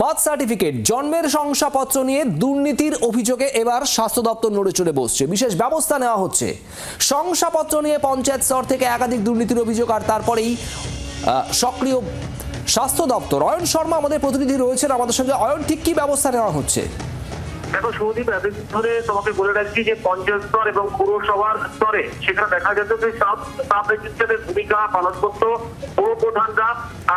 Birth certificate, জন্মের শংসাপত্র নিয়ে দুর্নীতির অভিযোগে এবার স্বাস্থ্য দপ্তর নড়ে চড়ে বসছে। বিশেষ ব্যবস্থা নেওয়া হচ্ছে। শংসাপত্র নিয়ে পঞ্চায়েত স্তর থেকে একাধিক দুর্নীতির অভিযোগ আর তারপরেই সক্রিয় স্বাস্থ্য দপ্তর। অয়ন শর্মা আমাদের প্রতিনিধি রয়েছেন। আমাদের সঙ্গে অয়ন, ঠিক কী ব্যবস্থা নেওয়া হচ্ছে? দেখো সৌদীপ এতদিন ধরে তোমাকে বলে রাখছি যে পঞ্চায়েত স্তর এবং পুরসভার স্তরে সেখানে দেখা যেত যে সব সাব রেজিস্ট্রারের ভূমিকা পালন করত পৌর প্রধানরা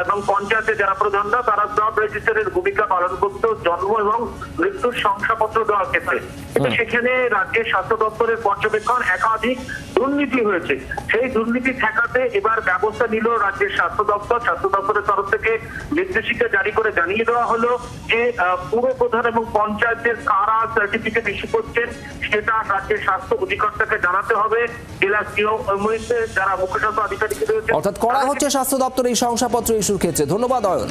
এবং পঞ্চায়েতের যারা প্রধানরা, তারা সাব রেজিস্ট্রারের ভূমিকা পালন করত জন্ম এবং মৃত্যুর শংসাপত্র দেওয়ার ক্ষেত্রে। কিন্তু সেখানে রাজ্যের স্বাস্থ্য দপ্তরের পর্যবেক্ষণ একাধিক দুর্নীতি হয়েছে। সেই দুর্নীতি ঠেকাতে এবার ব্যবস্থা নিল রাজ্যের স্বাস্থ্য দপ্তর। স্বাস্থ্য দপ্তরের তরফ থেকে নির্দেশিকা জারি করে জানিয়ে দেওয়া হলো যে পুর প্রধান এবং পঞ্চায়েতের কারা সার্টিফিকেট ইস্যু করছেন সেটা রাজ্যের স্বাস্থ্য অধিকর্তাকে জানাতে হবে। জেলা সিওতে যারা মুখ্য স্বাস্থ্য আধিকারিক রয়েছে অর্থাৎ করা হচ্ছে স্বাস্থ্য দপ্তর এই শংসাপত্র ইস্যুর ক্ষেত্রে। ধন্যবাদ অয়ন।